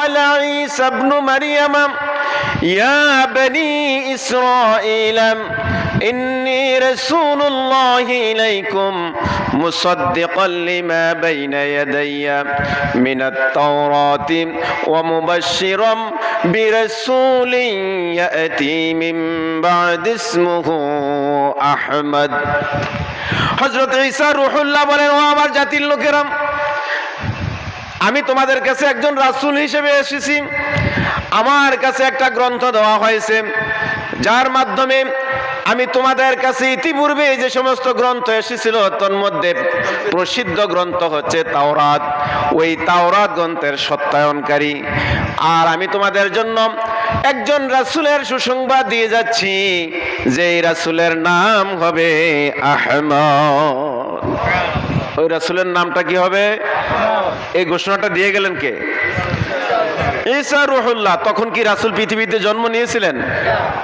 قال عيسى ابن مريم يا بني إسرائيل إني رسول الله إليكم مصدقا لما بين يدي من التوراة ومبشرا برسول يأتي من بعد اسمه أحمد হজরত ঈসা রুহুল্লাহ বলেন ও আমার জাতির লোকেরা আমি তোমাদের কাছে একজন রাসূল হিসেবে এসেছি। আমার কাছে একটা গ্রন্থ দেওয়া হয়েছে, যার মাধ্যমে আমি তোমাদের কাছে ইতিপূর্বে যে সমস্ত গ্রন্থ এসেছিল তোর মধ্যে প্রসিদ্ধ গ্রন্থ হচ্ছে তাওরাত। ওই তাওরাত গ্রন্থের সত্যায়নকারী। আর আমি তোমাদের জন্য একজন রাসূলের সুসংবাদ দিয়ে যাচ্ছি যে রাসূলের নাম হবে আহমদ। ওই রাসূলের নামটা কি হবে? এই ঘোষণাটা দিয়ে গেলেন কে? ঈসা রুহুল্লাহ, তখন কি রাসূল পৃথিবীতে জন্ম নিয়েছিলেন?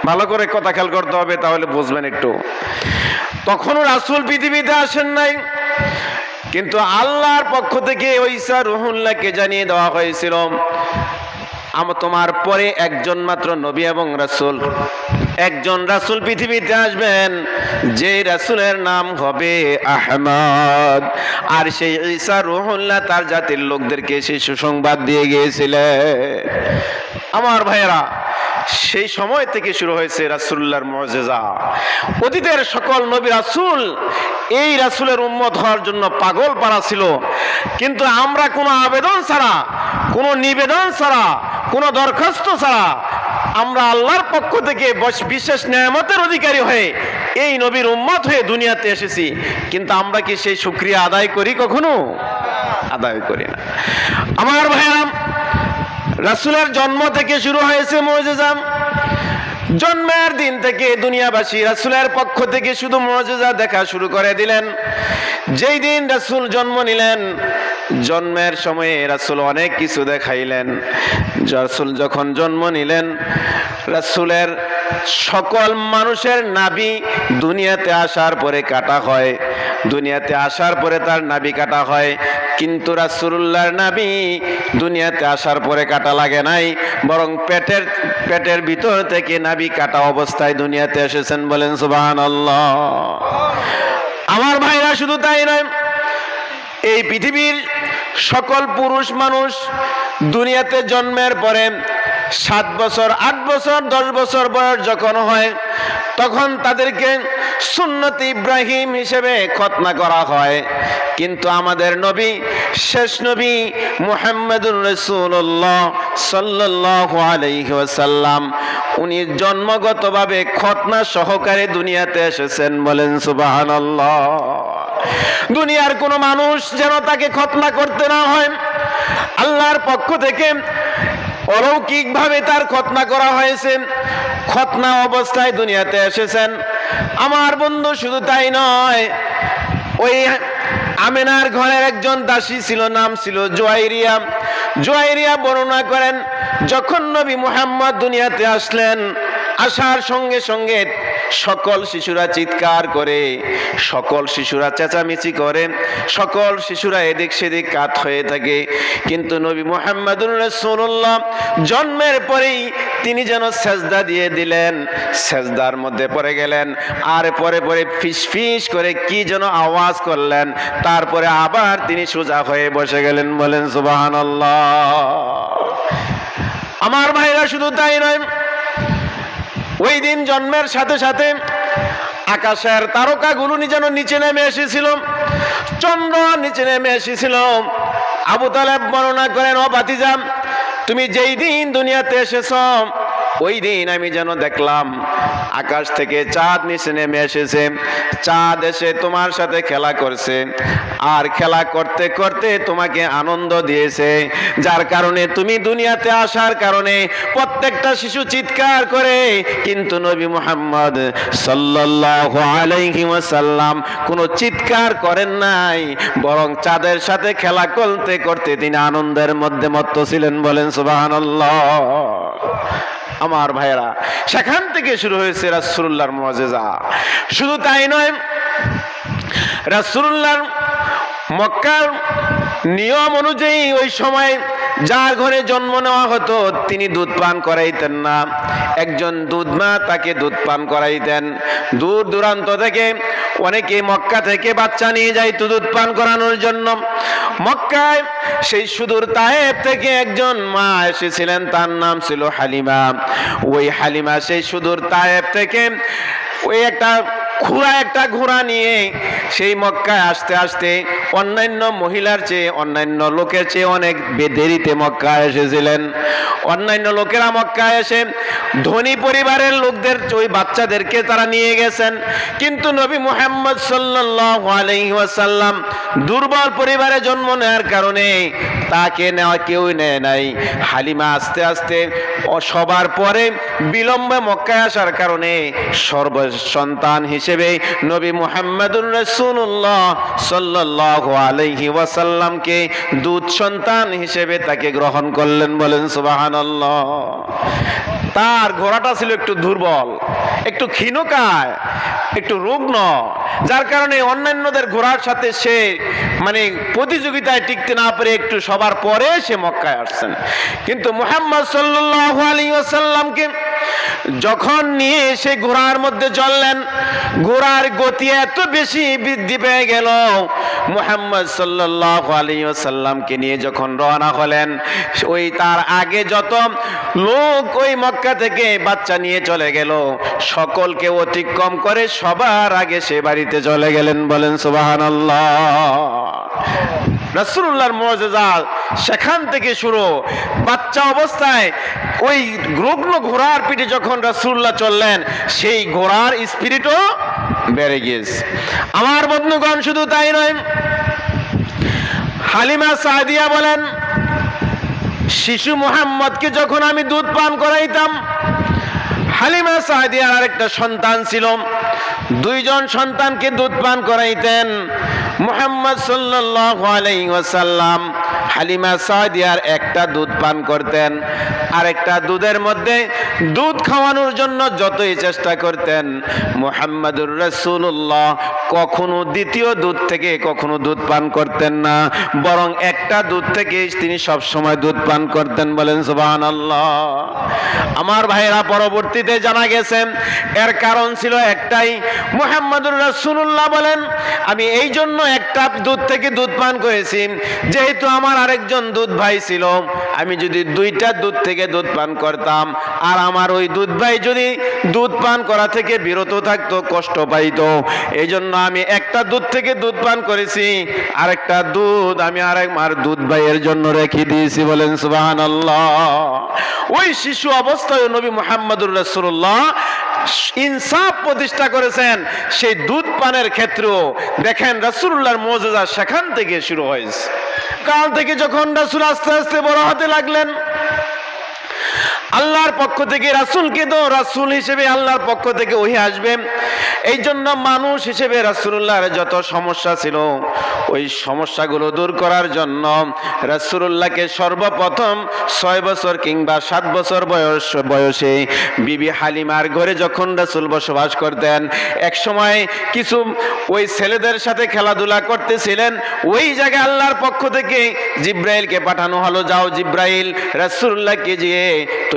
ভালো করে কথা খেয়াল করতে হবে, তাহলে বুঝবেন একটু। তখনও রাসূল পৃথিবীতে আসেন নাই, কিন্তু আল্লাহর পক্ষ থেকে ওই ঈসা রুহুল্লাহকে জানিয়ে দেওয়া হয়েছিল তোমার পরে একজন মাত্র নবী এবং রাসূল। একজন রাসূল পৃথিবীতে আসবেন যে রাসূলের নাম হবে আহমদ। আর সেই ঈসা রুহুল্লাহ তার জাতির লোকদেরকে সেই সুসংবাদ দিয়ে গিয়েছিলেন। আমার ভাইয়েরা, সেই সময় থেকে শুরু হয়েছে রাসূলুল্লাহর মুজিজা। অতীতের সকল নবী রাসূল এই রাসুলের উম্মত হওয়ার জন্য পাগল পাড়া ছিল। কিন্তু আমরা কোনো আবেদন ছাড়া, কোনো নিবেদন ছাড়া, কোনো দরখাস্ত ছাড়া আমরা আল্লাহর পক্ষ থেকে বিশেষ নিয়ামতের অধিকারী হয়ে এই নবীর উম্মত হয়ে দুনিয়াতে এসেছি। কিন্তু আমরা কি সেই শুক্রিয়া আদায় করি কখনো? আদায় করি না। আমার ভাইরাম রাসূলের জন্ম থেকে শুরু হয়েছে মজেজাম জন্মের দিন থেকে দুনিয়াবাসী রাসূলের পক্ষ থেকে শুধু মজেজা দেখা শুরু করে দিলেন। যেই দিন রাসুল জন্ম নিলেন জন্মের সময়ে রাসূল অনেক কিছু দেখাইলেন। রাসূল যখন জন্ম নিলেন, রাসূলের সকল মানুষের নাবি দুনিয়াতে আসার পরে কাটা হয়। দুনিয়াতে আসার পরে তার নাবি কাটা হয়। কিন্তু রাসূলুল্লাহর নাবি দুনিয়াতে আসার পরে কাটা লাগে নাই। বরং পেটের পেটের ভিতর থেকে নাবি কাটা অবস্থায় দুনিয়াতে এসেছেন বলেন, সুবহানাল্লাহ। আমার ভাইরা শুধু তাই নয়, এই পৃথিবীর সকল পুরুষ মানুষ দুনিয়াতে জন্মের পরে সাত বছর, আট বছর, দশ বছর বয়স যখন হয়, তখন তাদেরকে সুন্নত ইব্রাহিম হিসেবে খতনা করা হয়। কিন্তু আমাদের নবী, শেষ নবী মুহাম্মদুর রসুল্লাহ সাল্লাহ আলাইহি ওয়াসাল্লাম, উনি জন্মগতভাবে খতনা সহকারে দুনিয়াতে এসেছেন বলেন সুবহানাল্লাহ। দুনিয়ার কোনো মানুষ যেন তাকে খতনা করতে না হয়, আল্লাহর পক্ষ থেকে অলৌকিকভাবে তার খতনা করা হয়েছে। খতনা অবস্থায় দুনিয়াতে এসেছেন। আমার বন্ধু শুধু তাই নয়, ওই আমেনার ঘরের একজন দাসী ছিল, নাম ছিল জোয়াইরিয়া। জোয়াইরিয়া বর্ণনা করেন, যখন নবী মোহাম্মদ দুনিয়াতে আসলেন, আসার সঙ্গে সঙ্গে সকল শিশুরা চিৎকার করে, সকল শিশুরা চেঁচামেচি করে, সকল শিশুরা এদিক সেদিক কাত হয়ে থাকে। কিন্তু নবী মোহাম্মদুর রাসূলুল্লাহ জন্মের পরেই তিনি যেন সেজদা দিয়ে দিলেন, সেজদার মধ্যে পড়ে গেলেন, আর পরে পরে ফিস ফিস করে কি যেন আওয়াজ করলেন, তারপরে আবার তিনি সোজা হয়ে বসে গেলেন, বলেন, সুবহানাল্লাহ। আমার ভাইরা শুধু তাই নয় ওই দিন জন্মের সাথে সাথে আকাশের তারকা তারকাগুলো যেন নিচে নেমে এসেছিল, চন্দ্র নিচে নেমে এসেছিল। আবু তালেব বর্ণনা করেন, ও বাতিজাম তুমি যেই দিন দুনিয়াতে এসেছ ওই দিন আমি যেন দেখলাম আকাশ থেকে চাঁদ নিচে নেমে এসেছে। চাঁদ এসে তোমার সাথে খেলা করছে। আর খেলা করতে করতে তোমাকে আনন্দ দিয়েছে। যার কারণে তুমি দুনিয়াতে আসার কারণে প্রত্যেকটা শিশু চিৎকার করে, কিন্তু নবী মুহাম্মদ সাল্লাল্লাহু আলাইহি ওয়াসাল্লাম কোনো চিৎকার করেন নাই। বরং চাঁদের সাথে খেলা করতে করতে তিনি আনন্দের মধ্যে মত্ত ছিলেন বলেন, সুবহানাল্লাহ। আমার ভাইয়েরা, সেখান থেকে শুরু হয়েছে রাসুল্লাহর মজেজা। শুধু তাই নয় রাসুল্লাহর মক্কার নিয়ম অনুযায়ী ওই সময় যার ঘরে জন্ম নেওয়া হতো, তিনি দুধ পান করাইতেন না। একজন দুধ মা তাকে দুধ পান করাইতেন। দূর দূরান্ত থেকে অনেকে মক্কা থেকে বাচ্চা নিয়ে যাইতো দুধ পান করানোর জন্য। মক্কায় সেই সুদূর তায়েব থেকে একজন মা এসেছিলেন, তার নাম ছিল হালিমা। ওই হালিমা সেই সুদূর তায়েব থেকে ওই একটা ঘোড়া একটা ঘোড়া নিয়ে সেই মক্কায় আসতে আসতে অন্যান্য মহিলার চেয়ে, অন্যান্য লোকের চেয়ে অনেক দেরিতে মক্কায় এসেছিলেন। অন্যান্য লোকেরা মক্কায় এসে ধনী পরিবারের লোকদের, ওই বাচ্চাদেরকে তারা নিয়ে গেছেন। কিন্তু নবী মুহাম্মদ সাল্লাল্লাহু আলাইহি দুর্বল পরিবারে জন্ম নেওয়ার কারণে তাকে নেওয়া কেউই নেয় নাই। হালিমা আস্তে আস্তে সবার পরে বিলম্বে মক্কায় আসার কারণে সর্ব সন্তান হিসেবে নবী মুহাম্মদুর রাসূলুল্লাহ সাল্লাল্লাহু আলাইহি ওয়াসাল্লামকে দুধ সন্তান হিসেবে তাকে গ্রহণ করলেন, বলেন, সুবহানাল্লাহ। তার ঘোড়াটা ছিল একটু দুর্বল, একটু ক্ষীণকায়, একটু রুগ্ন, যার কারণে অন্যান্যদের ঘোড়ার সাথে সে মানে প্রতিযোগিতায় টিকতে না পেরে একটু সবার পরে সে মক্কায় আসছেন। কিন্তু মুহাম্মদ সাল্লাল্লাহু আলাইহি ওয়াসাল্লামকে যখন নিয়ে এসে ঘোড়ার মধ্যে চললেন, ঘোড়ার গতি এত বেশি বৃদ্ধি পেয়ে গেল মুহাম্মদ সাল্লাল্লাহু আলাইহি ওয়াসাল্লামকে নিয়ে যখন রওনা হলেন, ওই তার আগে যত লোক ওই মক্কা থেকে বাচ্চা নিয়ে চলে গেল, সকলকে অতিক্রম করে সবার আগে সে বাড়িতে চলে গেলেন বলেন, সুবহানাল্লাহ। রাসূলুল্লাহর মুজিজা সেখান থেকে শুরু বাচ্চা অবস্থায় ওই রুগ্ন ঘোড়ার পিঠে যখন রাসূলুল্লাহ চললেন, সেই ঘোড়ার স্পিরিটও বেড়ে গিয়েছে। আমার বন্ধুগণ, শুধু তাই নয়, হালিমা সাদিয়া বলেন, শিশু মোহাম্মদকে যখন আমি দুধ পান করাইতাম হালিমা সাহাদিয়ার আরেকটা সন্তান ছিল। দুইজন সন্তানকে দুধ পান করাইতেন মোহাম্মদ সাল্লাল্লাহু আলাইহি ওয়াসাল্লাম। হালিমা সাদিয়ার একটা দুধ পান করতেন। আরেকটা দুধের মধ্যে দুধ খাওয়ানোর জন্য যতই চেষ্টা করতেন। মুহাম্মাদুর রাসূলুল্লাহ কখনো দ্বিতীয় দুধ থেকে কখনো দুধ পান করতেন না। বরং একটা দুধ থেকে তিনি সব সময় দুধ পান করতেন বলেন, সুবহানাল্লাহ। আমার ভাইরা পরবর্তীতে জানা গেছে, এর কারণ ছিল একটাই, মুহাম্মাদুর রাসূলুল্লাহ বলেন, আমি এই জন্য একটা দুধ থেকে দুধ পান করেছি, যেহেতু আমার আরেকজন দুধ ভাই ছিল, আমি যদি দুইটা দুধ থেকে দুধ পান করতাম। আর আমার ওই দুধ ভাই যদি দুধ পান করা থেকে বিরত থাকতো, কষ্ট পাইতো। এই জন্য আমি একটা দুধ থেকে দুধ পান করেছি। আরেকটা দুধ আমি আরেক মার দুধ ভাইয়ের জন্য রেখে দিয়েছি বলেন সুবহানাল্লাহ। ওই শিশু অবস্থায় নবী মুহাম্মদুর রাসূলুল্লাহ ইনসাফ প্রতিষ্ঠা করেছেন। সেই দুধ পানের ক্ষেত্রেও দেখেন রাসূলুল্লাহর মুজিজা সেখান থেকে শুরু হয়েছে। কাল থেকে যখন রাসূল আস্তে আস্তে বড় হতে লাগলেন আল্লাহর পক্ষ থেকে রাসূলকে তো রাসূল হিসেবে আল্লাহর পক্ষ থেকে ওহি আসবে। এই জন্য মানুষ হিসেবে রাসূলুল্লাহর যত সমস্যা ছিল, ওই সমস্যাগুলো দূর করার জন্য রাসূলুল্লাহকে সর্বপ্রথম ছয় বছর কিংবা সাত বছর বয়স, বয়সে বিবি হালিমার ঘরে যখন রাসুল বসবাস করতেন, এক সময় কিছু ওই ছেলেদের সাথে খেলাধুলা করতেছিলেন, ওই জায়গায় আল্লাহর পক্ষ থেকে জিব্রাইলকে পাঠানো হলো, যাও জিব্রাইল, রাসূলুল্লাহকে দিয়ে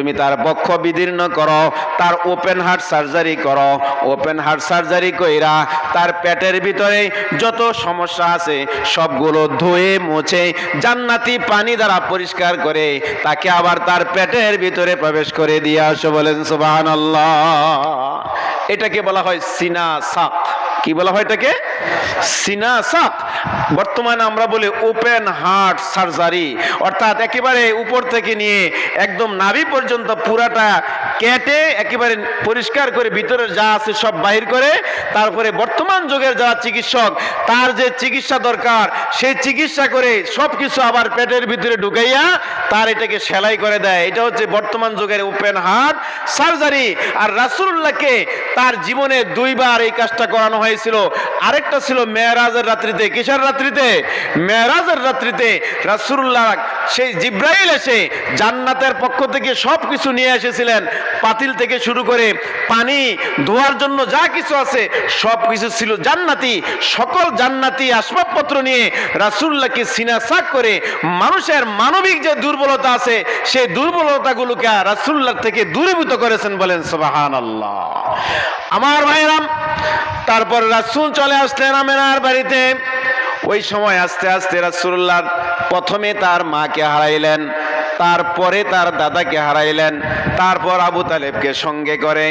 তুমি তার বক্ষ বিদীর্ণ করো, তার ওপেন হার্ট সার্জারি করো। ওপেন হার্ট সার্জারি কইরা তার পেটের ভিতরে যত সমস্যা আছে, সবগুলো ধুয়ে, মুছে, জান্নাতি পানি দ্বারা পরিষ্কার করে তাকে আবার তার পেটের ভিতরে প্রবেশ করে দিয়ে আসো বলেন, সুবহানাল্লাহ। এটাকে বলা হয় সিনা সাক কি বলা হয় এটাকে? সিনা সাক বর্তমানে আমরা বলি ওপেন হার্ট সার্জারি। অর্থাৎ একেবারে উপর থেকে নিয়ে একদম নাভি পর্যন্ত পুরাটা কেটে একেবারে পরিষ্কার করে ভিতরে যা আছে সব বাহির করে তারপরে বর্তমান যুগের যারা চিকিৎসক, তার যে চিকিৎসা দরকার, সেই চিকিৎসা করে সব কিছু আবার পেটের ভিতরে ঢুকাইয়া তার এটাকে সেলাই করে দেয়। এটা হচ্ছে বর্তমান যুগের ওপেন হার্ট সার্জারি। আর রাসূলুল্লাহকে তার জীবনে দুইবার এই কাজটা করানো হয়েছিল। আরেকটা ছিল মেয়েরাজের রাত্রিতে। কিসের রাত্রিতে? মেয়েরাজের রাত্রিতে রাসূলুল্লাহ সেই জিব্রাইল এসে জান্নাতের পক্ষ থেকে সব কিছু নিয়ে এসেছিলেন। পাতিল থেকে শুরু করে পানি, ধোয়ার জন্য যা কিছু আছে সব কিছু ছিল জান্নাতি। সকল জান্নাতি আসবাবপত্র নিয়ে রাসুল্লাহকে সিনাসাক করে মানুষের মানবিক যে দুর্বলতা আছে, সেই দুর্বলতাগুলোকে রাসুল্লাহ থেকে দূরীভূত করেছেন বলেন সোবাহান আল্লাহ আমার ভাইরাম, তারপর রাসুল চলে আসলেন আমেনার বাড়িতে। ওই সময় আস্তে আস্তে রাসুল্লাহ প্রথমে তার মাকে হারাইলেন, তারপরে তার দাদাকে হারাইলেন, তারপর আবু তালেবকে সঙ্গে করে,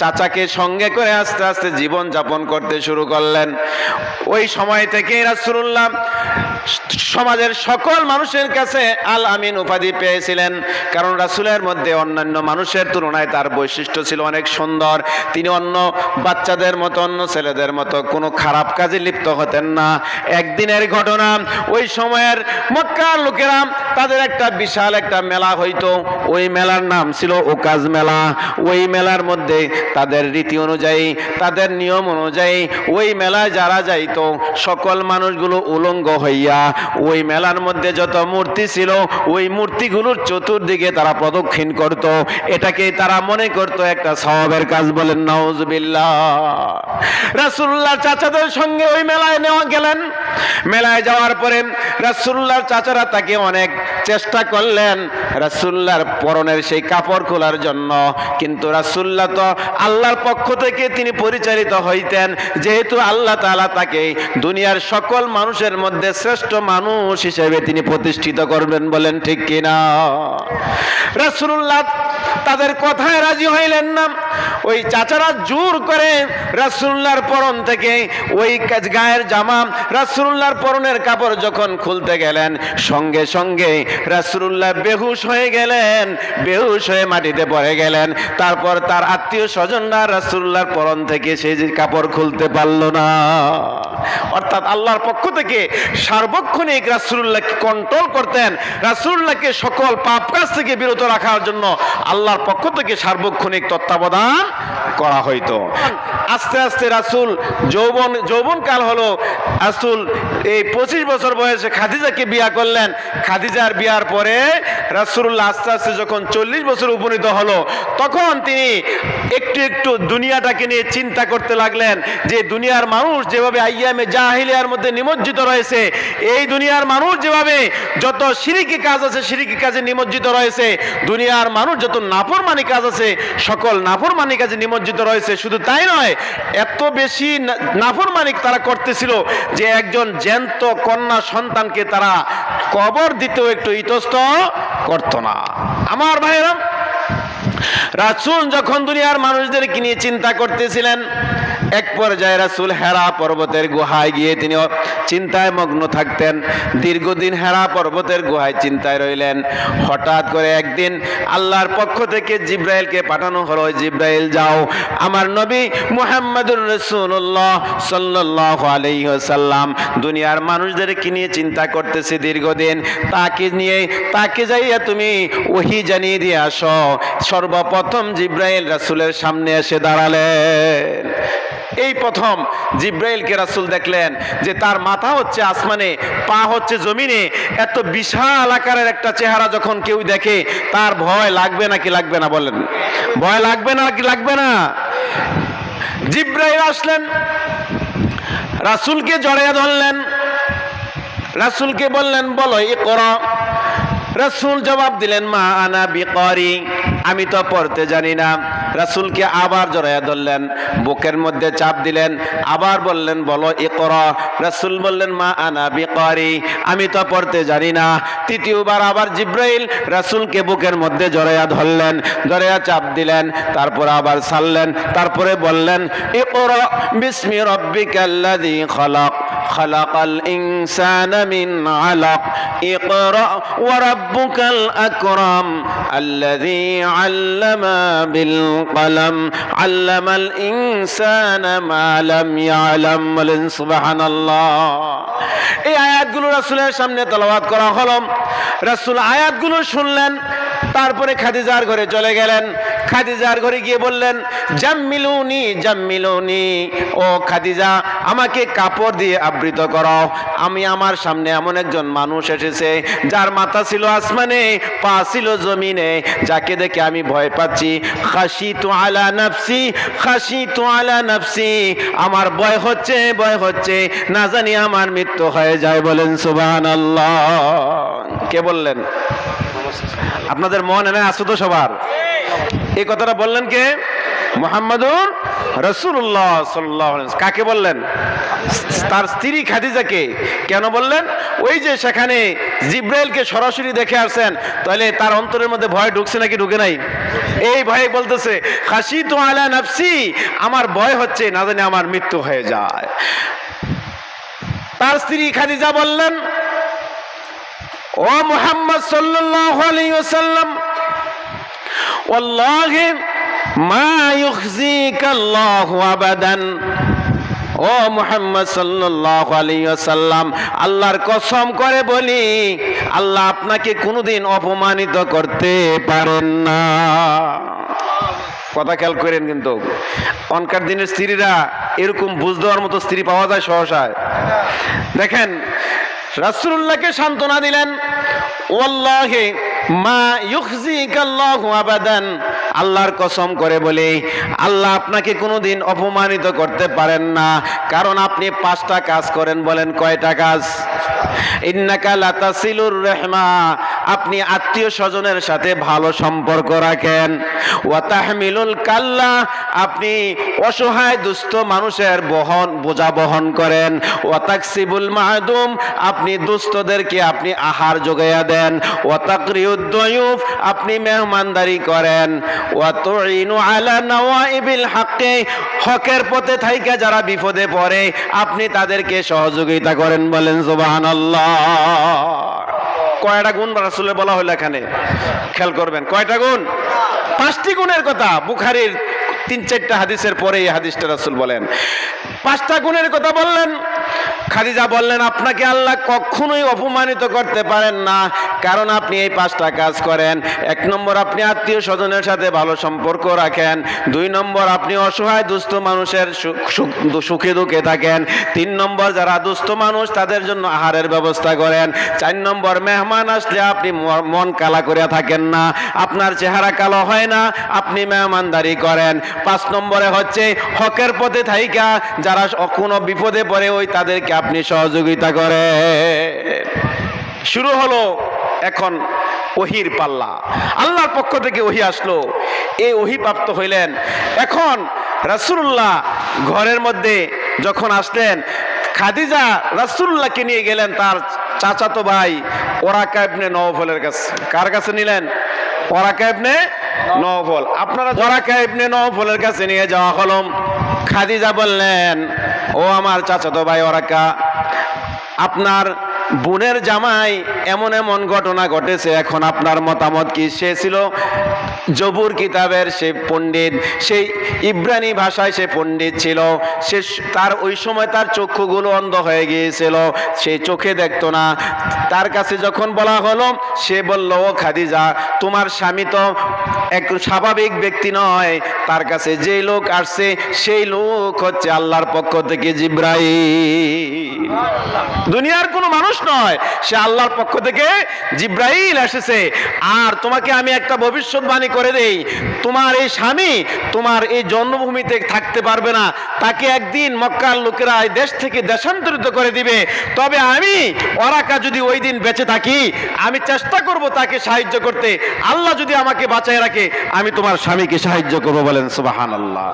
চাচাকে সঙ্গে করে আস্তে আস্তে জীবন যাপন করতে শুরু করলেন। ওই সময় থেকে রাসুল্লাহ সমাজের সকল মানুষের কাছে আল আমিন উপাধি পেয়েছিলেন। কারণ রাসুলের মধ্যে অন্যান্য মানুষের তুলনায় তার বৈশিষ্ট্য ছিল অনেক সুন্দর। তিনি অন্য বাচ্চাদের মতো, অন্য ছেলেদের মতো কোনো খারাপ কাজে লিপ্ত হতেন না। একদিনের ঘটনা, ওই সময়ের মক্কার লোকেরা, তাদের একটা বিশাল একটা মেলা হইতো। ওই মেলার নাম ছিল ওকাজ মেলা। ওই মেলার মধ্যে তাদের রীতি অনুযায়ী, তাদের নিয়ম অনুযায়ী, ওই মেলায় যারা যাইতো, সকল মানুষগুলো উলঙ্গ হইয়া ওই মেলার মধ্যে যত মূর্তি ছিল, ওই মূর্তিগুলোর চতুর্দিকে তারা প্রদক্ষিণ করত। এটাকে তারা মনে করত একটা স্বভাবের কাজ বলেন নওজবিল্লাহ রাসুল্লাহ চাচাদের সঙ্গে ওই মেলায় নেওয়া গেলেন। মেলায় যাওয়ার পরে রাসুল্লাহ চাচারা তাকে অনেক চেষ্টা করলেন রাসুল্লার পরনের সেই কাপড় খোলার জন্য। কিন্তু রাসূলুল্লাহ তো আল্লাহর পক্ষ থেকে তিনি পরিচালিত হইতেন। যেহেতু আল্লাহ তাআলা তাকে দুনিয়ার সকল মানুষের মধ্যে শ্রেষ্ঠ মানুষ হিসেবে তিনি প্রতিষ্ঠিত করবেন বলেন ঠিক কিনা? রাসূলুল্লাহ তাদের কথায় রাজি হইলেন না। ওই চাচারা জোর করে রাসূলুল্লাহর পরন থেকে ওই গায়ের জামা রাসূলুল্লাহর পরনের কাপড় যখন খুলতে গেলেন, সঙ্গে সঙ্গে রাসূলুল্লাহ বেহুশ হয়ে গেলেন, বেহুশ হয়ে মাটিতে পড়ে গেলেন। তারপর তার আত্মীয় স্বজনরা রাসূলুল্লাহর পরন থেকে সেই কাপড় খুলতে পারল না। অর্থাৎ আল্লাহর পক্ষ থেকে সার্বক্ষণিক রাসূলুল্লাহকে কন্ট্রোল করতেন, রাসূলুল্লাহকে সকল পাপ কাজ থেকে বিরত রাখার জন্য আল্লাহর পক্ষ থেকে সার্বক্ষণিক তত্ত্বাবধান করা হইতো। আস্তে আস্তে রাসূল যৌবন যৌবন কাল হলো। রাসূল এই পঁচিশ বছর বয়সে খাদিজাকে বিয়া করলেন। খাদিজার বিয়ার পরে রাসূলুল্লাহ আস্তে আস্তে যখন চল্লিশ বছর উপনীত হলো, তখন তিনি একটু একটু দুনিয়াটাকে নিয়ে চিন্তা করতে লাগলেন যে দুনিয়ার মানুষ যেভাবে আইয়ামে জাহিলিয়ার মধ্যে নিমজ্জিত রয়েছে, এই দুনিয়ার মানুষ যেভাবে যত সিরিকি কাজ আছে, সিরিকি কাজে নিমজ্জিত রয়েছে, দুনিয়ার মানুষ যত নাফরমানি কাজ আছে, সকল নাফরমানি কাজে নিমজ্জিত রয়েছে। শুধু তাই নয়, এত বেশি নাফর মানিক তারা করতেছিল যে একজন জ্যান্ত কন্যা সন্তানকে তারা কবর দিতেও একটু ইতস্ত করতো না। আমার ভাইরাম রাসুল যখন দুনিয়ার মানুষদেরকে নিয়ে চিন্তা করতেছিলেন এক পর্যায়ে রাসূল হেরা পর্বতের গুহায় গিয়ে তিনি চিন্তায় মগ্ন থাকতেন। দীর্ঘদিন হেরা পর্বতের গুহায় চিন্তায় রইলেন। হঠাৎ করে একদিন আল্লাহর পক্ষ থেকে জিব্রাইলকে পাঠানো হলো, জিব্রাইল, যাও। আমার নবী মুহাম্মদুর রাসূলুল্লাহ সাল্লাল্লাহু আলাইহি ওয়াসাল্লাম। দুনিয়ার মানুষদেরকে নিয়ে চিন্তা করতেছে দীর্ঘদিন। তাকে নিয়ে, তাকে যাইয়া তুমি ওহি জানিয়ে দিয়ে আসো। সর্বপ্রথম জিব্রাইল রাসুলের সামনে এসে দাঁড়ালেন। এই প্রথম জিব্রাইলকে রাসূল দেখলেন যে তার মাথা হচ্ছে আসমানে, পা হচ্ছে জমিনে। এত বিশাল আকারের একটা চেহারা যখন কেউ দেখে, তার ভয় লাগবে নাকি লাগবে না বলেন? ভয় লাগবে না কি লাগবে না? জিব্রাইল আসলেন, রাসূলকে জড়িয়ে ধরলেন। রাসূলকে বললেন, বলো এ কর রাসূল জবাব দিলেন, মা আনা বিকরি। আমি তো পড়তে জানি না। রাসুলকে আবার জড়াইয়া ধরলেন, বুকের মধ্যে চাপ দিলেন, আবার বললেন, বলো এ করো রাসুল বললেন, মা আনা বিকরি, আমি তো পড়তে জানি না। তৃতীয়বার আবার জিব্রাইল রাসূলকে বুকের মধ্যে জড়াইয়া ধরলেন, জড়াইয়া চাপ দিলেন, তারপর আবার ছাড়লেন তারপরে বললেন এ করো বিসমি রব্বিকাল্লাযী খলাক। خلق الإنسان من علق اقرأ وربك الأكرم الذي علم بالقلم علم الإنسان ما لم يعلم বলেন سبحان الله এই আয়াতগুলো রাসূলের সামনে তেলাওয়াত করা হলো রাসূল আয়াতগুলো শুনলেন তারপরে খাদিজার ঘরে চলে গেলেন খাদিজার ঘরে গিয়ে বললেন, জাম্মিলুনি জাম্মিলুনি, ও খাদিজা, আমাকে কাপড় দিয়ে আবৃত করো। আমি আমার সামনে এমন একজন মানুষ এসেছে, যার মাথা ছিল আসমানে, পা ছিল জমিনে, যাকে দেখে আমি ভয় পাচ্ছি। খাসি তো আলা নাফসি খাসি তো আলা নাফসি, আমার ভয় হচ্ছে ভয় হচ্ছে, না জানি আমার মৃত্যু হয়ে যায় বলেন সুবান আল্লাহ কে বললেন? আপনাদের মন এনে আসো তো সবার। এই কথাটা বললেন কে? মোহাম্মদুর রসুল্লাহ সাল্লাহ কাকে বললেন? তার স্ত্রী খাদিজাকে। কেন বললেন? ওই যে সেখানে জিব্রাইলকে সরাসরি দেখে আসছেন, তাহলে তার অন্তরের মধ্যে ভয় ঢুকছে নাকি ঢুকে নাই? এই ভয়ে বলতেছে খাসি তো আলা নাফসি, আমার ভয় হচ্ছে না জানি আমার মৃত্যু হয়ে যায়। তার স্ত্রী খাদিজা বললেন, ও মুহাম্মদ সাল্লাল্লাহু আলাইহি ওয়াসাল্লাম ওয়াল্লাহি মা ইউখজিকা আল্লাহু আবাদান। ও মুহাম্মদ সাল্লাল্লাহু আলাইহি আল্লাহর কসম করে বলি, আল্লাহ আপনাকে কোনোদিন অপমানিত করতে পারেন না। কথা খেয়াল করেন কিন্তু, অনকার দিনের স্ত্রীরা এরকম বুঝ দেওয়ার মতো স্ত্রী পাওয়া যায় সহসায় দেখেন, রাসূলুল্লাহকে সান্ত্বনা দিলেন, ওয়াল্লাহি মা ইউখজিকাল্লাহু আবাদান। আল্লাহর কসম করে বলে, আল্লাহ আপনাকে কোনোদিন অপমানিত করতে পারেন না। কারণ আপনি পাঁচটা কাজ করেন, বলেন কয়টা কাজ? আপনি আত্মীয় স্বজনের সাথে ভালো সম্পর্ক রাখেন। ওয়াতাহমিলুল কাল্লা। আপনি অসহায় দুস্থ মানুষের বহন, বোঝা বহন করেন। ওয়াতাকসিবুল মাহদুম আপনি দুস্থদেরকে আপনি আহার যোগাইয়া দেন। ওয়াতাকরিউদ্দয়ুফ আপনি মেহমানদারি করেন। ওয়াতুইনু আলা নওয়াইবিল হাক্কে। হকের পথে থাইকা যারা বিপদে পড়ে, আপনি তাদেরকে সহযোগিতা করেন বলেন, সুবহানাল্লাহ। কয়টা গুণ রাসুলের বলা হলো এখানে? খেয়াল করবেন। কয়টা গুণ? পাঁচটি গুণের কথা বুখারীর তিন চারটা হাদিসের পরে এই হাদিসটা রাসূল বলেন। পাঁচটা গুণের কথা বললেন। খাদিজা বললেন, আপনাকে আল্লাহ কখনোই অপমানিত করতে পারেন না, কারণ আপনি এই পাঁচটা কাজ করেন। এক নম্বর, আপনি আত্মীয় স্বজনের সাথে ভালো সম্পর্ক রাখেন। দুই নম্বর, আপনি অসহায় দুস্থ মানুষের সুখে দুঃখে থাকেন। তিন নম্বর, যারা দুস্থ মানুষ, তাদের জন্য আহারের ব্যবস্থা করেন। চার নম্বর, মেহমান আসলে আপনি মন কালা করে থাকেন না। আপনার চেহারা কালো হয় না, আপনি মেহমানদারি করেন। পাঁচ নম্বরে হচ্ছে হকের পথে থাইকা, যারা কোনো বিপদে পড়ে ওই তাদেরকে আপনি সহযোগিতা করে শুরু হলো এখন ওহির পাল্লা। আল্লাহর পক্ষ থেকে ওহি আসলো। এই ওহি প্রাপ্ত হইলেন। এখন রাসূলুল্লাহ ঘরের মধ্যে যখন আসলেন, খাদিজা রাসূলুল্লাহকে নিয়ে গেলেন তার চাচাতো ভাই ওরাকা ইবনে নওফলের কাছে কার কাছে নিলেন? ওরাকা ইবনে নওফল। আপনারা ওরাকা ইবনে নফলের কাছে নিয়ে যাওয়া কলম, খাদিজা বললেন, ও আমার চাচাতো ভাই ওরাকা আপনার বোনের জামাই এমন এমন ঘটনা ঘটেছে, এখন আপনার মতামত কি সে ছিল? জবুর কিতাবের সে পণ্ডিত, সেই ইব্রানি ভাষায় সে পণ্ডিত ছিল। সে তার ওই সময় তার চক্ষুগুলো অন্ধ হয়ে গিয়েছিল। সে চোখে দেখতো না। তার কাছে যখন বলা হলো, সে বলল, ও খাদিজা, তোমার স্বামী তো এক স্বাভাবিক ব্যক্তি নয়। তার কাছে যে লোক আসছে, সেই লোক হচ্ছে আল্লাহর পক্ষ থেকে জিব্রাইল। দুনিয়ার কোনো মানুষ নয়, সে আল্লাহর পক্ষ থেকে জিব্রাইল এসেছে। আর তোমাকে আমি একটা ভবিষ্যৎবাণী করে দেই। তোমার এই স্বামী তোমার এই জন্মভূমিতে থাকতে পারবে না। তাকে একদিন মক্কার লোকেরা এই দেশ থেকে দেশান্তরিত করে দিবে। তবে আমি ওরাকা যদি ওই দিন বেঁচে থাকি, আমি চেষ্টা করব তাকে সাহায্য করতে। আল্লাহ যদি আমাকে বাঁচায় রাখে, আমি তোমার স্বামীকে সাহায্য করব বলেন সুবাহান আল্লাহ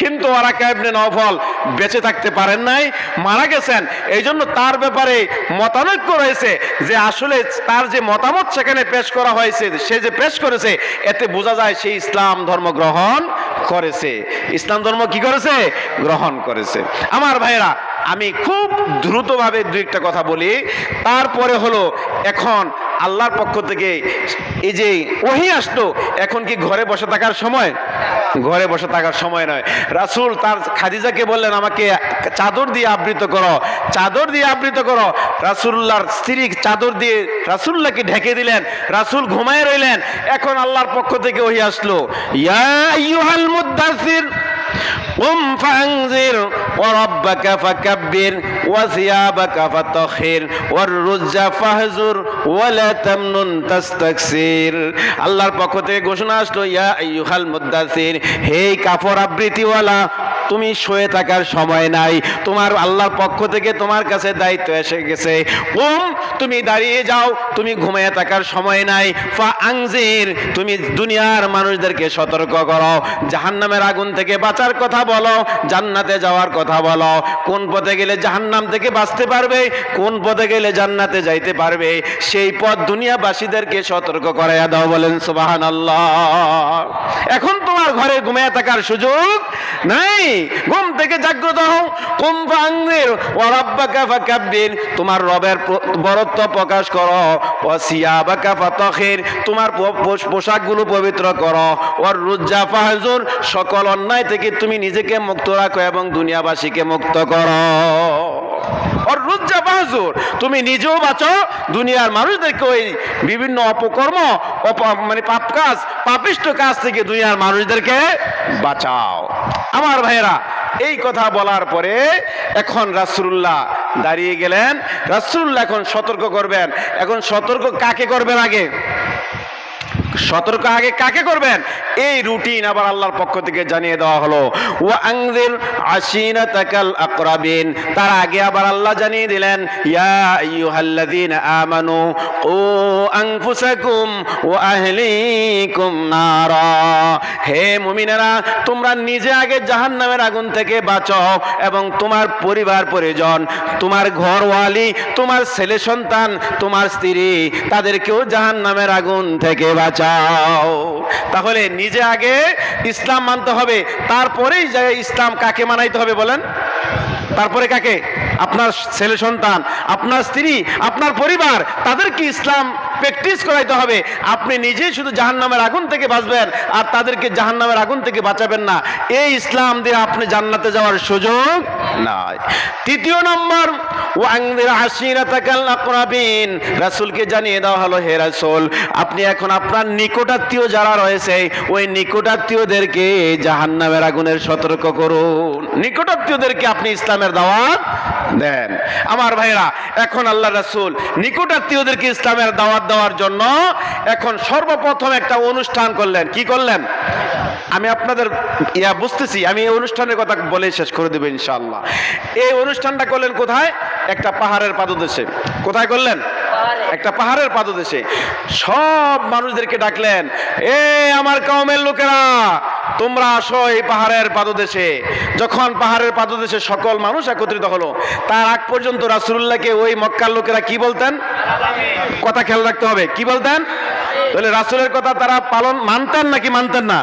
কিন্তু ওরাকা ইবনে নফল বেঁচে থাকতে পারেন নাই, মারা গেছেন। এই জন্য তার ব্যাপারে মতানৈক্য রয়েছে যে আসলে তার যে মতামত সেখানে পেশ করা হয়েছে, সে যে পেশ করেছে এতে বোঝা যায় সে ইসলাম ধর্ম গ্রহণ করেছে। ইসলাম ধর্ম কি করেছে? গ্রহণ করেছে। আমার ভাইরা আমি খুব দ্রুতভাবে দু একটা কথা বলি। তারপরে হলো, এখন আল্লাহর পক্ষ থেকে এই যে ওহি আসলো এখন কি ঘরে বসে থাকার সময়? ঘরে বসে থাকার সময় নয়। রাসূল তার খাদিজাকে বললেন, আমাকে চাদর দিয়ে আবৃত করো, চাদর দিয়ে আবৃত করো। রাসূলুল্লাহর স্ত্রী চাদর দিয়ে রাসূলুল্লাহকে ঢেকে দিলেন। রাসূল ঘুমায় রইলেন। এখন আল্লাহর পক্ষ থেকে ওহি আসলো। ইয়া মুদ্দাসির قم فأنذر وربك فكبر وثيابك فطهر والرج فاهجر ولا تمنن تستكثر আল্লাহর পক্ষ থেকে ঘোষণা আসলো ইয়া আইয়ুহাল মুদ্দাসির হে কাপড় আবৃতিওয়ালা তুমি শুয়ে থাকার সময় নাই। তোমার আল্লাহর পক্ষ থেকে তোমার কাছে দায়িত্ব এসে গেছে। কুম তুমি দাঁড়িয়ে যাও, তুমি ঘুমিয়ে থাকার সময় নাই। ফা আংজির, তুমি দুনিয়ার মানুষদেরকে সতর্ক করো। জাহান্নামের আগুন থেকে বাঁচার কথা বলো, জান্নাতে যাওয়ার কথা বলো। কোন পথে গেলে জাহান্নাম থেকে বাঁচতে পারবে, কোন পথে গেলে জান্নাতে যাইতে পারবে, সেই পথ দুনিয়াবাসীদেরকে সতর্ক করাইয়া দাও বলেন সুবাহান এখন তোমার ঘরে ঘুমিয়ে থাকার সুযোগ নাই। ঘুম থেকে জাগ্রত হও। কুম ফাঙ্গির ও রব্বাকা ফাকাব্বির। তোমার রবের বরত্ব প্রকাশ করো। ও সিয়াবাকা ফাতখির। তোমার পোশাকগুলো পবিত্র করো। ওর রুজ্জা ফাহজুর। সকল অন্যায় থেকে তুমি নিজেকে মুক্ত রাখো এবং দুনিয়াবাসীকে মুক্ত করো। তুমি নিজেও বাঁচো। দুনিয়ার মানুষদেরকে ওই বিভিন্ন অপকর্ম, অপ মানে পাপ কাজ পাপিষ্ট কাজ থেকে দুনিয়ার মানুষদেরকে বাঁচাও। আমার ভাইয়েরা, এই কথা বলার পরে এখন রাসুল্লাহ দাঁড়িয়ে গেলেন। রাসুল্লাহ এখন সতর্ক করবেন। এখন সতর্ক কাকে করবেন আগে? সতর্ক আগে কাকে করবেন? এই রুটিন আবার আল্লাহর পক্ষ থেকে জানিয়ে দেওয়া হলো। ওয়া আনজির আশিনাতাকাল আকরাবিন। তার আগে আবার আল্লাহ জানিয়ে দিলেন, ইয়া আইয়ুহাল্লাযীনা আমানু ও আনফুসাকুম ওয়া আহলিকুম নারা। হে মুমিনেরা, তোমরা নিজে আগে জাহান্নামের আগুন থেকে বাঁচো এবং তোমার পরিবার, পরিজন, তোমার ঘরওয়ালি, তোমার ছেলে সন্তান, তোমার স্ত্রী, তাদেরকেও জাহান্নামের আগুন থেকে বাঁচাও তাহলে নিজে আগে ইসলাম মানতে হবে, তারপরেই ইসলাম কাকে মানাইতে হবে বলেন? তারপরে কাকে? আপনার ছেলে সন্তান, আপনার স্ত্রী, আপনার পরিবার, তাদেরকে ইসলাম প্র্যাকটিস করাইতে হবে। আপনি নিজেই শুধু জাহান্নামের আগুন থেকে বাঁচবেন, আর তাদেরকে জাহান্নামের আগুন থেকে বাঁচাবেন না। এই ইসলাম দিয়ে আপনি জান্নাতে যাওয়ার সুযোগ নাই। তৃতীয় নম্বর ও আংদের আশিরাতাকাল আকরাবিন রাসূলকে জানিয়ে দেওয়া হে রাসূল, আপনি এখন আপনার যারা রয়েছে, ওই জাহান্নামের আগুনের সতর্ক করুন। আপনি ইসলামের দাওয়াত দেন। আমার ভাইরা এখন আল্লাহ রাসূল নিকটাত্মীয়দেরকে ইসলামের দাওয়াত দেওয়ার জন্য এখন সর্বপ্রথম একটা অনুষ্ঠান করলেন। কি করলেন? আমি আপনাদের ইয়া বুঝতেছি। আমি এই অনুষ্ঠানের কথা বলে শেষ করে দেবো ইনশাআল্লাহ। এই অনুষ্ঠানটা করলেন কোথায়? একটা পাহাড়ের পাদদেশে। কোথায় করলেন? একটা পাহাড়ের পাদদেশে। সব মানুষদেরকে ডাকলেন এ আমার কওমের লোকেরা তোমরা আসো এই পাহাড়ের পাদদেশে। যখন পাহাড়ের পাদদেশে সকল মানুষ একত্রিত হলো তার আগ পর্যন্ত রাসূলুল্লাহকে ওই মক্কার লোকেরা কি বলতেন? কথা খেয়াল রাখতে হবে। কি বলতেন? তাহলে রাসূলের কথা তারা পালন মানতেন নাকি মানতেন না?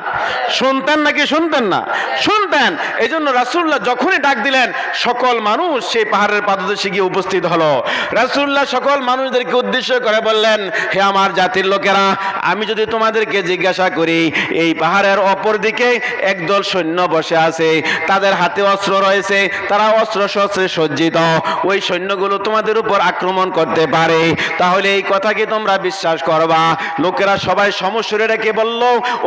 শুনতেন নাকি শুনতেন না? শুনতেন এই জন্য রাসুল্লাহ যখনই ডাক দিলেন, সকল মানুষ সেই পাহাড়ের পাদদেশে গিয়ে উপস্থিত হলো। রাসুল্লাহ সকল মানুষদেরকে উদ্দেশ্য করে বললেন, হে আমার জাতির লোকেরা, আমি যদি তোমাদেরকে জিজ্ঞাসা করি, এই পাহাড়ের অপর দিকে একদল সৈন্য বসে আছে, তাদের হাতে অস্ত্র রয়েছে, তারা অস্ত্র শস্ত্রে সজ্জিত, ওই সৈন্যগুলো তোমাদের উপর আক্রমণ করতে পারে। তাহলে এই কথা কি তোমরা বিশ্বাস করবা? লোকেরা সবাই সমস্যা রেখে বলল,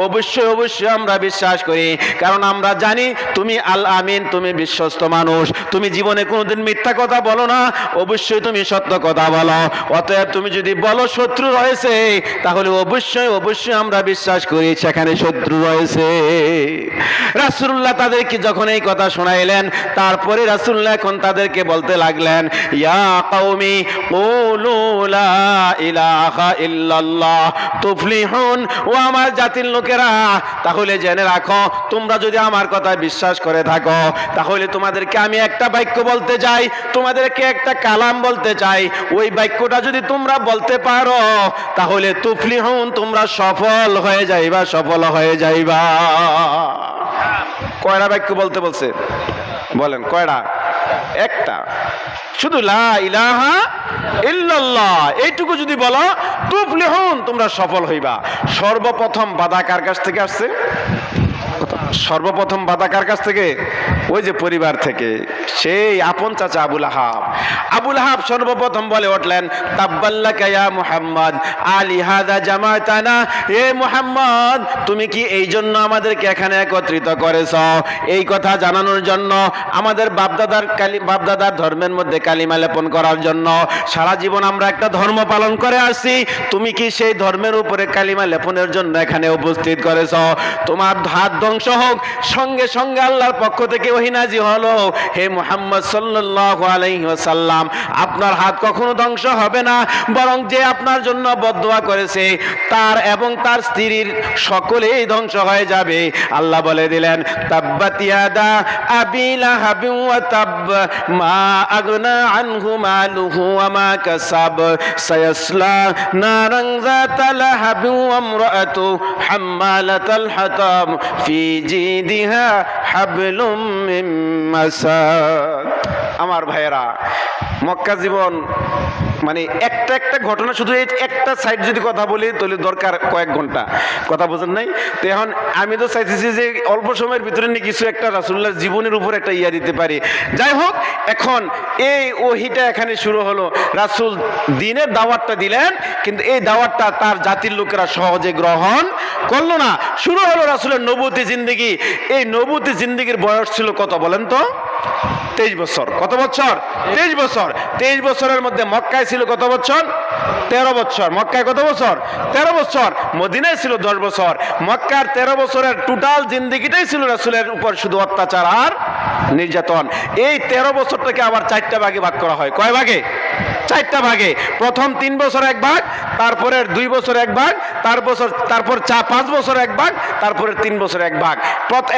অবশ্যই অবশ্যই আমরা বিশ্বাস করি। কারণ আমরা জানি তুমি আল আমিন, তুমি বিশ্বস্ত মানুষ। তুমি জীবনে কোনোদিন মিথ্যা কথা বলো না, অবশ্যই তুমি সত্য কথা বলো। অতএব তুমি যদি বলো শত্রু রয়েছে, তাহলে অবশ্যই অবশ্যই আমরা বিশ্বাস করি সেখানে শত্রু রয়েছে। রাসূলুল্লাহ তাদেরকে যখন এই কথা শোনাইলেন, তারপরে রাসূলুল্লাহ এখন তাদেরকে বলতে লাগলেন, ইয়া লা ইলাহা ইল্লাল্লাহ, তুফলিহুন, ও আমার জাতির লোকেরা, তাহলে জেনে রাখো, তোমরা যদি আমার কথা বিশ্বাস করে থাকো, তাহলে তোমাদেরকে আমি একটা বাক্য বলতে চাই, তোমাদেরকে একটা কালাম বলতে চাই। ওই বাক্যটা যদি তোমরা বলতে পারো, তাহলে তুফলিহুন তোমরা সফল হয়ে যাইবা, সফল হয়ে যাইবা। কয়টা বাক্য বলতে বলছে? বলেন কয়টা একটা। শুধু লা এইটুকু যদি বলো, তুফলিহুন, তোমরা সফল হইবা। সর্বপ্রথম বাধা কার কাছ থেকে আসছে? সর্বপ্রথম বাধা কার কাছ থেকে? ওই যে পরিবার থেকে। সেই আপন চাচা আবুল আহাব। আবুল আহাব সর্বপ্রথম বলে উঠলেন তাব্বাল্লা কায়া মুহাম্মদ, আলী হাদা জামাতানা। এ মুহাম্মদ, তুমি কি এই জন্য আমাদেরকে এখানে একত্রিত করেছ? এই কথা জানানোর জন্য, আমাদের বাপদাদার কালি, বাপদাদার ধর্মের মধ্যে কালিমা লেপন করার জন্য। সারা জীবন আমরা একটা ধর্ম পালন করে আসছি। তুমি কি সেই ধর্মের উপরে কালিমা লেপনের জন্য এখানে উপস্থিত করেছ? তোমার হাত ধ্বংস হোক, সঙ্গে সঙ্গে আল্লাহর পক্ষ থেকে ওহিনাজি হলো। হে মুহাম্মদ সাল্লাল্লাহু আলাইহি ওয়াসাল্লাম, আপনার হাত কখনো ধ্বংস হবে না, বরং যে আপনার জন্য বদদোয়া করেছে, তার এবং তার স্ত্রীর সকলেই ধ্বংস হয়ে যাবে। আল্লাহ বলে দিলেন, তাব্বাত ইয়াদা আবি লাহাবিন ওয়া তাব মা আগনা আনহু মালুহু ওয়া মা কাসাব, সায়াসলা নারান যাতা লাহাবিন ওয়া ইমরাআতু হাম্মালাতাল হাতাব ফি জিদিহা হাবলুম আমার ভাইয়েরা মক্কা জীবন মানে একটা একটা ঘটনা, শুধু এই একটা সাইড যদি কথা বলি, তাহলে দরকার কয়েক ঘণ্টা। কথা বোঝেন নাই? তো এখন আমি তো চাইতেছি যে অল্প সময়ের ভিতরে নিয়ে কিছু একটা রাসুল্লাহর জীবনের উপর একটা ইয়া দিতে পারি। যাই হোক, এখন এই ওহিটা এখানে শুরু হলো। রাসুল দিনের দাওয়াতটা দিলেন, কিন্তু এই দাওয়াতটা তার জাতির লোকেরা সহজে গ্রহণ করল না। শুরু হলো রাসুলের নবতী জিন্দিগি। এই নবতী জিন্দিগির বয়স ছিল কত বলেন তো? তেইশ বছর। কত বছর? তেইশ বছর। তেইশ বছরের মধ্যে মক্কায় ছিল কত বছর? তেরো বছর। মক্কায় কত বছর? তেরো বছর। মদিনায় ছিল দশ বছর। মক্কার তেরো বছরের টোটাল জিন্দিগিটাই ছিল রাসুলের উপর শুধু অত্যাচার আর নির্যাতন। এই তেরো বছরটাকে আবার চারটা ভাগে ভাগ করা হয়। কয় ভাগে? চারটা ভাগে। প্রথম তিন বছর এক ভাগ তারপরে দুই বছর এক ভাগ, তার বছর তারপর চা পাঁচ বছর এক ভাগ তারপরে তিন বছর এক ভাগ।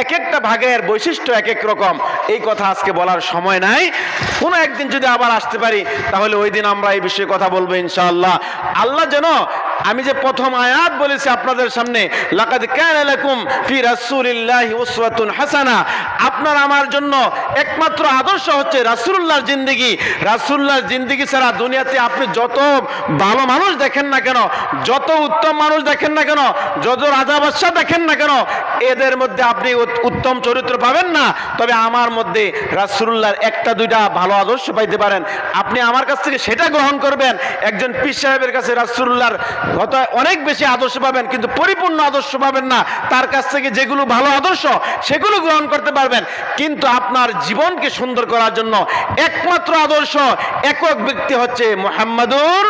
এক একটা ভাগের বৈশিষ্ট্য এক এক রকম। এই কথা আজকে বলার সময় নাই। কোনো একদিন যদি আবার আসতে পারি, তাহলে ওই দিন আমরা এই বিষয়ে কথা বলব ইনশাআল্লাহ। আল্লাহ যেন আমি যে প্রথম আয়াত বলেছি আপনাদের সামনে, লাকাদ কানা লাকুম ফি রাসূলিল্লাহি উসওয়াতুন হাসানা। আপনার আমার জন্য একমাত্র আদর্শ হচ্ছে রাসূলুল্লাহর জিন্দেগি। রাসূলুল্লাহর জিন্দেগি ছাড়া দুনিয়াতে আপনি যত ভালো মানুষ দেখেন না কেন, যত উত্তম মানুষ দেখেন না কেন, যত রাজা বাদশাহ দেখেন না কেন, এদের মধ্যে আপনি উত্তম চরিত্র পাবেন না। তবে আমার মধ্যে রাসূলুল্লাহর একটা, দুইটা ভালো আদর্শ পাইতে পারেন। আপনি আমার কাছ থেকে সেটা গ্রহণ করবেন। একজন পীর সাহেবের কাছে রাসূলুল্লাহর হয়তো অনেক বেশি আদর্শ পাবেন, কিন্তু পরিপূর্ণ আদর্শ পাবেন না। তার কাছ থেকে যেগুলো ভালো আদর্শ, সেগুলো গ্রহণ করতে পারবেন। কিন্তু আপনার জীবনকে সুন্দর করার জন্য একমাত্র আদর্শ, একক ব্যক্তি হচ্ছে মোহাম্মদুর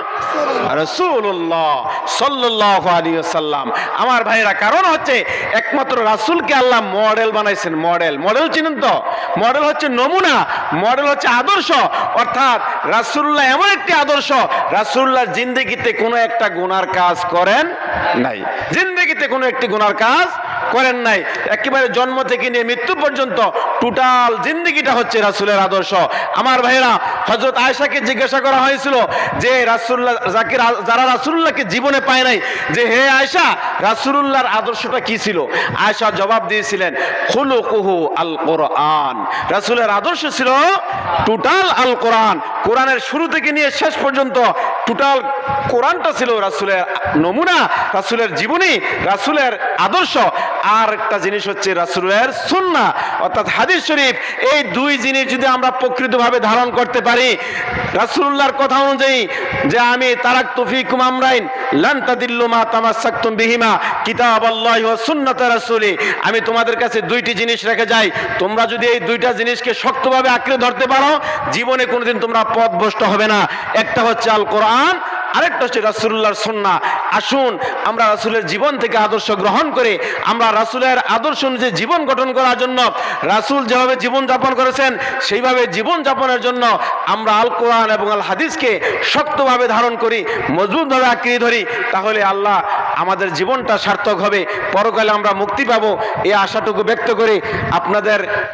রসুল্লাহ সাল্লাহ আলী সাল্লাম আমার ভাইরা কারণ হচ্ছে একমাত্র রাসূলকে আল্লাহ মডেল বানাইছেন, মডেল। মডেল চিনেন তো? মডেল হচ্ছে নমুনা, মডেল হচ্ছে আদর্শ। অর্থাৎ রাসূলুল্লাহ এমন একটি আদর্শ, রাসূলুল্লাহর জিন্দগিতে কোনো একটা গুনার কাজ করেন নাই। জিন্দগিতে কোনো একটি গুনার কাজ করেন নাই। একেবারে জন্ম থেকে নিয়ে মৃত্যু পর্যন্ত টোটাল জিন্দগিটা হচ্ছে রাসূলের আদর্শ। আমার ভাইরা হযরত আয়েশাকে জিজ্ঞাসা করা হয়েছিল যে রাসূলুল্লাহ জাকির যারা রাসূলুল্লাহকে জীবনে পায় নাই, যে হে আয়েশা, রাসূলুল্লাহর আদর্শটা কি ছিল? আয়েশা জবাব দিয়েছিলেন, খুলুকুহু আল কোরআন রাসূলের আদর্শ ছিল টোটাল আল কোরআন কোরআনের শুরু থেকে নিয়ে শেষ পর্যন্ত টোটাল কোরআনটা ছিল রাসূলের নমুনা, রাসূলের জীবনী, রাসুলের আদর্শ। আর একটা জিনিস হচ্ছে রাসূলের সুন্না অর্থাৎ হাদিস শরীফ। এই দুই জিনিস যদি আমরা প্রকৃতভাবে ধারণ করতে পারি, রাসূলুল্লাহর কথা অনুযায়ী যে আমি তারাক তুফিকুম আমরাইন, লান তাদিল্লু মা তামাসসাকতুম বিহিমা, কিতাবাল্লাহি ওয়া সুন্নাত রাসূলি। আমি তোমাদের কাছে দুইটি জিনিস রেখে যাই। তোমরা যদি এই দুইটা জিনিসকে শক্তভাবে আঁকড়ে ধরতে পারো, জীবনে কোনোদিন তোমরা পথভ্রষ্ট হবে না। একটা হচ্ছে আল কোরআন আরেকটা হচ্ছে রাসূলুল্লাহর সুন্নাহ। আসুন, আমরা রাসুলের জীবন থেকে আদর্শ গ্রহণ করে, আমরা রাসূলের আদর্শ অনুযায়ী জীবন গঠন করার জন্য, রাসূল যেভাবে জীবন যাপন করেছেন, সেইভাবে জীবন যাপনের জন্য আমরা আল কোরআন এবং আল হাদিসকে শক্তভাবে ধারণ করি, মজবুতভাবে আঁকড়ে ধরি, তাহলে আল্লাহ আমাদের জীবনটা সার্থক হবে। পরকালে আমরা মুক্তি পাবো, এই আশাটুকু ব্যক্ত করে আপনাদের